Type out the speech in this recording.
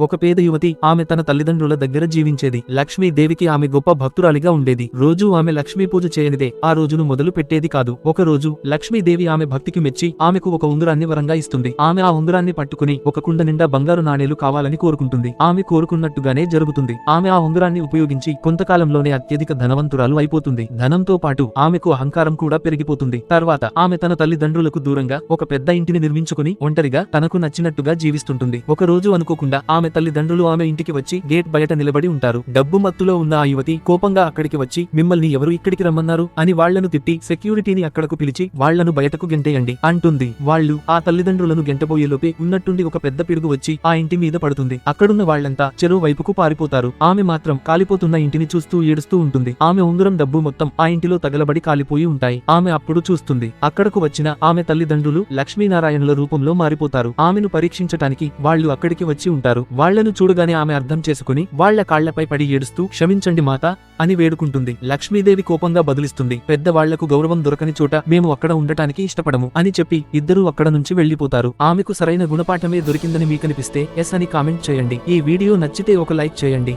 ఒక పేద యువతి ఆమె తన తల్లిదండ్రుల దగ్గర జీవించేది. లక్ష్మీదేవికి ఆమె గొప్ప భక్తురాలిగా ఉండేది. రోజూ ఆమె లక్ష్మీ పూజ చేయనిదే. ఆ రోజును మొదలు పెట్టేది కాదు. ఒక రోజు లక్ష్మీదేవి ఆమె భక్తికి మెచ్చి ఆమెకు ఒక ఉంగరాన్ని వరంగా ఇస్తుంది. ఆమె ఆ ఉంగరాన్ని పట్టుకుని ఒక కుండ నిండా బంగారు నాణేలు కావాలని కోరుకుంటుంది. ఆమె కోరుకున్నట్టుగానే జరుగుతుంది. ఆమె ఆ ఉంగరాన్ని ఉపయోగించి కొంతకాలంలోనే అత్యధిక ధనవంతురాలు అయిపోతుంది. ధనంతో పాటు ఆమెకు అహంకారం కూడా పెరిగిపోతుంది. తర్వాత ఆమె తన తల్లిదండ్రులకు దూరంగా ఒక పెద్ద ఇంటిని నిర్మించుకుని ఒంటరిగా తనకు నచ్చినట్టుగా జీవిస్తుంటుంది. ఒక రోజు అనుకోకుండా ఆమె తల్లిదండ్రులు ఆమె ఇంటికి వచ్చి గేట్ బయట నిలబడి ఉంటారు. డబ్బు మత్తులో ఉన్న ఆ యువతి కోపంగా అక్కడికి వచ్చి మిమ్మల్ని ఎవరు ఇక్కడికి రమ్మన్నారు? అని వాళ్ళను తిట్టి సెక్యూరిటీని అక్కడకు పిలిచి వాళ్ళను బయటకు గెంటేయండి అంటుంది. వాళ్ళు ఆ తల్లిదండ్రులను గెంటబోయేలోపే ఉన్నట్టుండి ఒక పెద్ద పిడుగు వచ్చి ఆ ఇంటి మీద పడుతుంది. అక్కడున్న వాళ్ళంతా చెరువు వైపుకు పారిపోతారు. ఆమె మాత్రం కాలిపోతున్న ఇంటిని చూస్తూ ఏడుస్తూ ఉంటుంది. ఆమె ఉంగరం డబ్బు మొత్తం ఆ ఇంటిలో తగలబడి కాలిపోయి ఉంటాయి. ఆమె అప్పుడు చూస్తుంది. అక్కడకు వచ్చిన ఆమె తల్లిదండ్రులు లక్ష్మీనారాయణుల రూపంలో మారిపోతారు. ఆమెను పరీక్షించటానికి వాళ్ళు అక్కడికి వచ్చి ఉంటారు. వాళ్ళను చూడగానే ఆమె అర్థం చేసుకుని వాళ్ళ కాళ్ళపై పడి ఏడుస్తూ క్షమించండి మాత అని వేడుకుంటుంది. లక్ష్మీదేవి కోపంగా బదులిస్తుంది. పెద్దవాళ్ళకు గౌరవం దొరకని చోట మేము అక్కడ ఉండటానికి ఇష్టపడము అని చెప్పి ఇద్దరూ అక్కడ నుంచి వెళ్ళిపోతారు ఆమెకు సరైన గుణపాఠమే దొరికిందని మీకనిపిస్తే ఎస్ అని కామెంట్ చేయండి. ఈ వీడియో నచ్చితే ఒక లైక్ చేయండి.